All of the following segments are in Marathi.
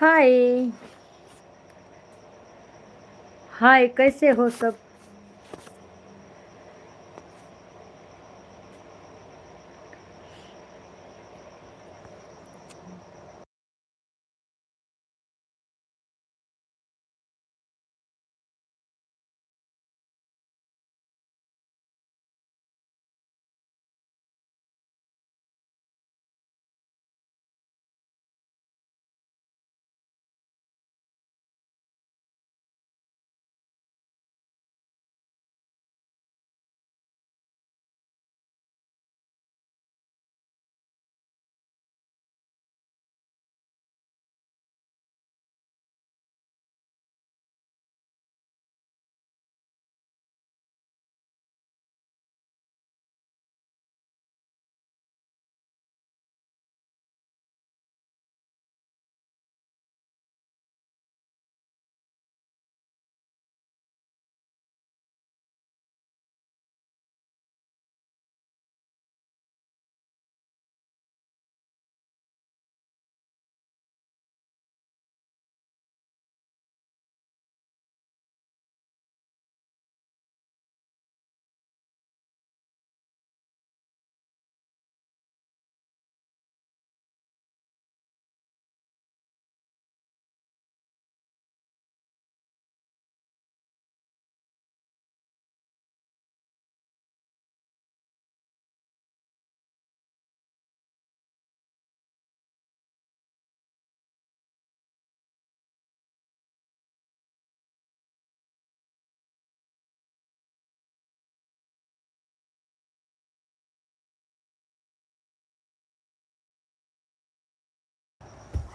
हाय. हाय कैसे हो सब?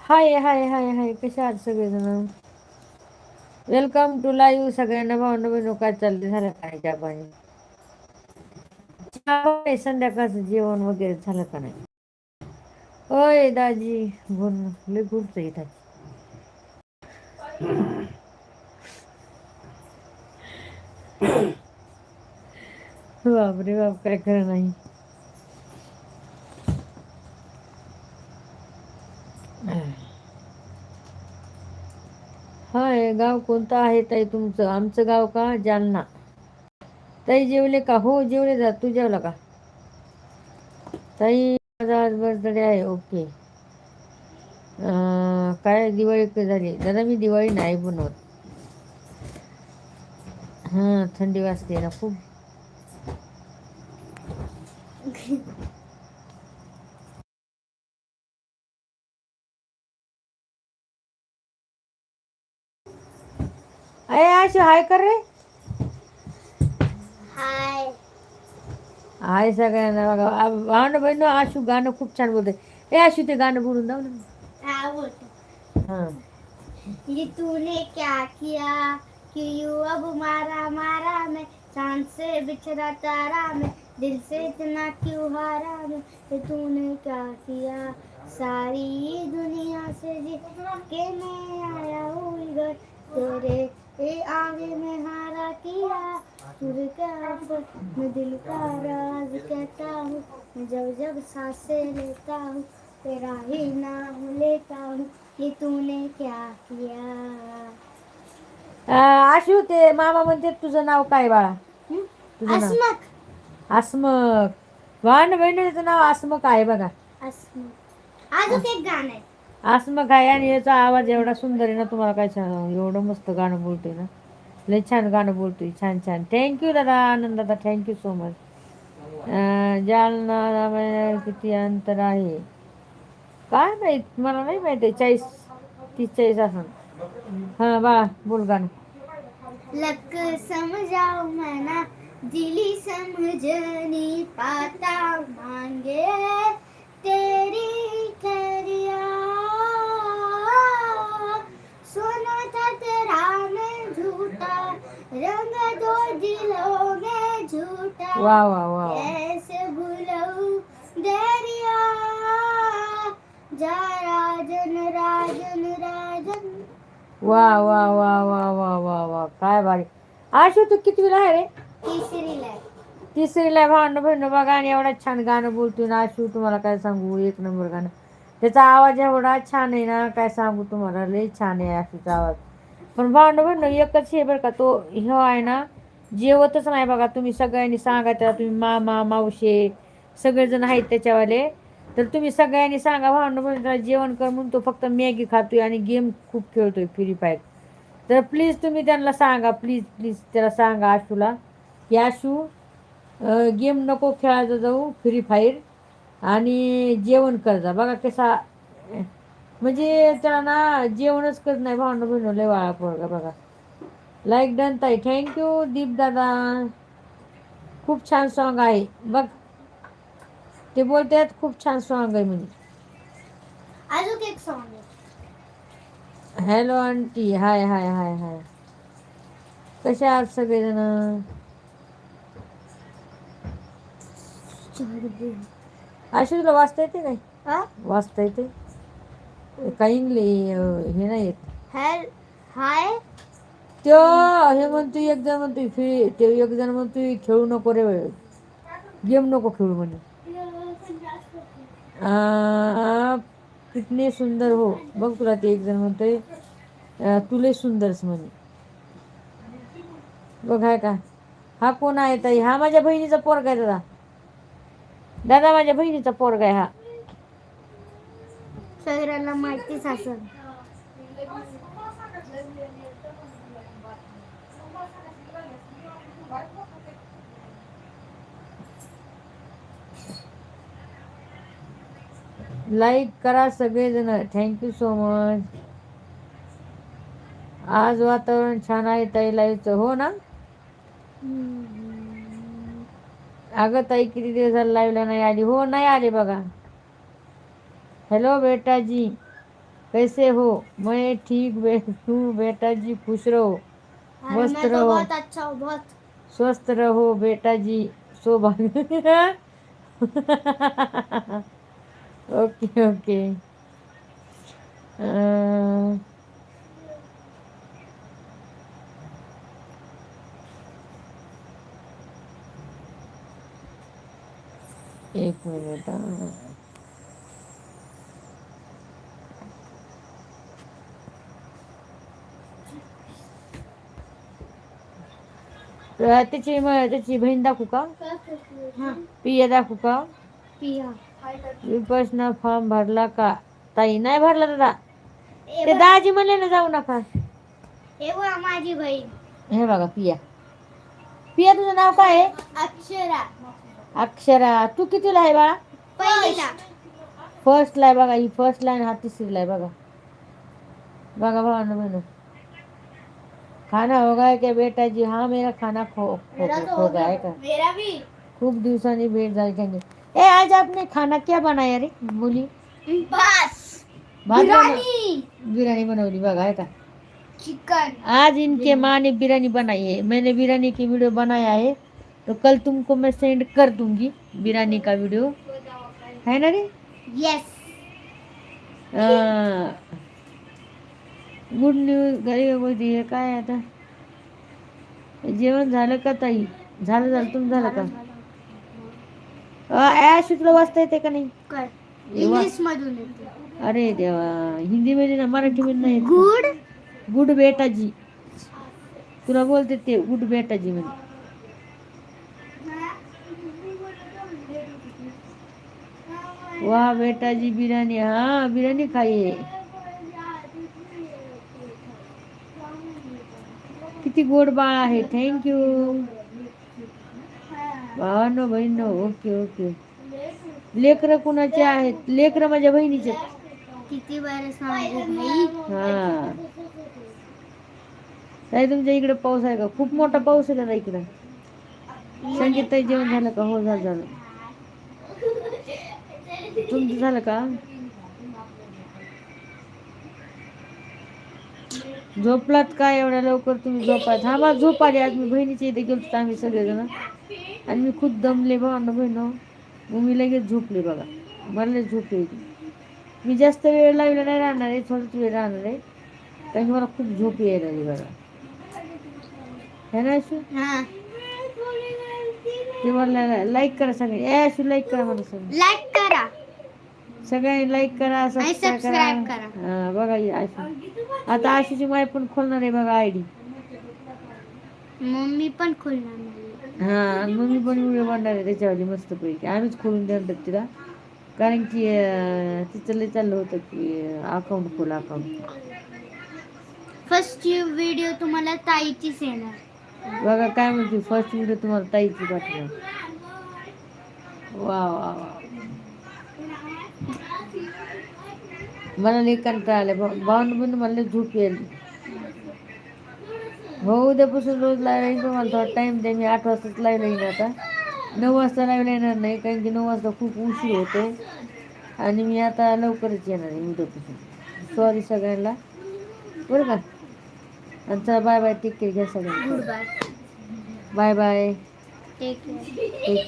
हाय हाय हाय हाय कसे आहात सगळेजण? वेलकम टू लाईव्ह सगळ्यांना भावना बहिणू काय चालले झालं काय त्या पाणी संध्याकाळचं जेवण वगैरे झालं का नाही? होय दाजी बोल लय गुरच आहे दाजी. बापरे बाप काय खरं नाही. गाव कोणतं आहे ताई तुमचं? आमचं गाव का? जालना. ताई जेवले का? हो जेवले जा. तू जेवला का? ताई माझा आज बर्थडे आहे. ओके काय दिवाळी झाली? दादा मी दिवाळी नाही बनवत. हां थंडी वाजते ना खूप. अरे आशू हाय कर रे. हाय. हाय सगळ्यांना बघा. भावना बहिण आशू गाणं खूप छान बोलते. ए आशू ते गाणं बोलून जाऊ ना. हां ये तूने क्या किया कि यू अब मारा मारा मैं. चांद से बिछड़ा तारा मैं. दिल से इतना क्यों हारा मैं? ये तूने क्या किया? सारी दुनिया से जी के मैं आया हूँ इधर तेरे ए आगे मैं हारा किया तुझे क्या पर मैं दिल का राज कहता हूँ मैं जब जब सांसें लेता हूँ तेरा ही नाम लेता हूँ ये तूने क्या किया? आशू ते मामा म्हणते तुझं नाव काय बाळा? तुझं नाव? अस्मक भावना बहिणीचं नाव आसमक आहे बघा. अस्मक अजून एक गाणं आहे. असं मग काय आणि याचा आवाज एवढा सुंदर आहे ना तुम्हाला काय छान एवढं मस्त गाणं बोलतोय ना. लय छान गाणं बोलतोय छान छान. थँक्यू दादा आनंद दादा थँक्यू सो मच जालना किती अंतर आहे? काय माहीत मला नाही माहिती आहे चाळीस तीस चाळीस असं हां बा बोल गाणं. लक समजाव मना दिली समझनी पाता मांगे तेरी करिया सोना था तेरा मैं झूठा रंग दो दिलों में झूठा वा वा वा वा. कैसे भूलूं दरिया जा राजन राजन राजन. वा वा वा वा वा वा वा काय भारी. आशू तू कितवीला आहे रे? तिसरीला आहे. तिसरीला भांडण बहिण बघा आणि एवढा छान गाणं बोलतोय ना आशू तुम्हाला काय सांगू? एक नंबर गाणं. त्याचा आवाज एवढा छान आहे ना काय सांगू तुम्हाला लई छान आहे आशूचा आवाज. पण भांडण भांडण एकच हे बरं का तो हे आहे ना जेवतच नाही बघा तुम्ही सगळ्यांनी सांगा त्याला तुम्ही मामा मावशे सगळेजण आहेत त्याच्यावाले. तर तुम्ही सगळ्यांनी सांगा भांडण भांडण त्याला जेवण कर म्हणून तो फक्त मॅगी खातोय आणि गेम खूप खेळतोय फ्री फायर. तर प्लीज तुम्ही त्यांना सांगा प्लीज प्लीज त्याला सांगा आशूला की आशू गेम नको खेळायचं जाऊ फ्री फायर. आणि जेवण कर जा बघा कसा म्हणजे त्याला ना जेवणच करत नाही. भांडण बहिण लय वाळा पोरगा बघा. लाईक डन ताई. थँक्यू दीप दादा. खूप छान सॉन्ग आहे. बघ. ते बोलतात खूप छान सॉन्ग आहे म्हणजे अजून एक song hello aunty. Hi hi hi hi कशा आहात सगळेजण? अशी तुला वाचता येते काय हा? वाचता येते? काही हे नाही येत. हेल हाय. त्यो हे म्हणतोय एक जण म्हणतोय फी ते एक जण म्हणतोय खेळू नको रे गेम नको खेळू म्हणे आ, कितने सुंदर हो. बघ तुला ते एक जण म्हणतोय अ, तुले सुंदरस म्हणे. बघ हाय का? हा कोण आहे ताई? हा माझ्या बहिणीचा पोरगा आहे दादा. दादा माझ्या बहिणीचा पोरगा आहे हा. सगळ्यांना माहितीच असेल. लाईक करा सगळेजण. थँक्यू सो मच आज वातावरण छान आहे ताई लाईव्हचं हो ना? अगं ताई किती दिवस झाले लाईव्हला नाही आली? हो नाही आली बघा. हेलो बेटा जी कैसे हो? मैं ठीक बे हूँ बेटा जी खुश रहो. मस्त तो रहो. बहुत अच्छा हूँ बहुत. स्वस्थ रहो बेटा जी सौभाग्य ओके ओके. अं, एक मिनिट त्याची त्याची बहीण दाखवू का? हाँ. पिया दाखवू का? पिया. विपसना फॉर्म भरला का? ताई नाही भरला दादा. ते दाजी म्हणले ना जाऊ नका. हे बघ माझी बहीण. हे बघा पिया. पिया तुझं नाव काय आहे? अक्षरा. अक्षरा तू कितीला आहे बाळा? पहिलीला फर्स्टला आहे बघा ही फ़र्स्ट लाईन हा तिसरीला आहे बघा. बघा भावानं बहिण खाना होगा क्या बेटा जी? हाँ मेरा खाना खो खो मेरा तो खो हो गया। है गया का मेरा भी। खूप दिवसांनी भेट झाली त्यांनी ए आज आपने खाना क्या बनाया रे बोली बस। बिरयानी। बघा है का? चिकन आज इनके माँ ने बिरयानी बनाई है। मैंने बिरयानी की वीडियो बनाया है। तो कल तुमको मैं सेंड कर दूँगी बिरयानी का वीडियो है ना रे? यस गुड न्यूज़ घरी होती है काय आता? जेवण झालं का ताई? झालं झालं तुमचं झालं का? ॲश तुला वाचता येते का नाही? कर इंग्लिश मधून अरे देवा हिंदी मध्ये ना मराठी मध्ये नाही. गुड गुड बेटाजी तुला बोलते ते गुड बेटाजी म्हणजे वाह बेटाजी बिर्याणी. हा बिर्याणी खाईये किती गोड बाळ आहे. थँक्यू भावानो बहिणो ओके ओके लेकरं कुणाचे आहेत? लेकरं माझ्या बहिणीचे. किती हा. ताई तुमच्या इकडे पाऊस आहे का? खूप मोठा पाऊस आहे दादा इकडं? संगीत ताई जेवण झालं का? हो झालं झालं. तुमचं झालं का? झोपलात का एवढ्या लवकर तुम्ही झोपात हा मला झोप आली. आज मी बहिणीच्या इथे गेलो आम्ही सगळेजण. आणि मी खूप दमले भावना बहिण. मग मी लगेच झोपले बघा. मला झोप येते मी जास्त वेळ लावला नाही राहणार आहे थोडंच वेळ राहणार आहे. कारण मला खूप झोप यायला लागली बघा. है ना अशू हा. ते मला लाईक करा सगळे. ए अशू लाईक करा मला सगळे. लाईक करा. सगळ्यांनी लाईक करा सबस्क्राईब करा. हा, बघा ही आशी आता आशीची माय पण खोलणार आहे बघा आयडी मम्मी पण खोलणार नाही हा आणि मग मी पण व्हिडिओ बनणार आहे त्याच्यावरती मस्त पैकी आम्हीच खोलून देणार तिला. कारण की अं, तिचं लय चाललं होतं की अकाउंट खोल अकाउंट फर्स्ट व्हिडिओ तुम्हाला ताईचीच येणार. बघा काय म्हणते फर्स्ट व्हिडिओ तुम्हाला ताईची पाठवणार वा वा वा मला लई कंटाळा आला. भावनं पण मला झोप यायली हो उद्यापासून रोज लाईव्ह येईन पण मला थोडा टाईम द्या. मी आठ वाजताच लाईव्ह येईन आता. नऊ वाजता लाईव्ह येणार नाही कारण की नऊ वाजता खूप उशीर होते आणि मी आता लवकरच येणार आहे उद्यापासून. सॉरी सगळ्यांना. बरं का? आणि चला बाय बाय टेक केअर घ्या सगळ्यांना. Bye bye bye take care take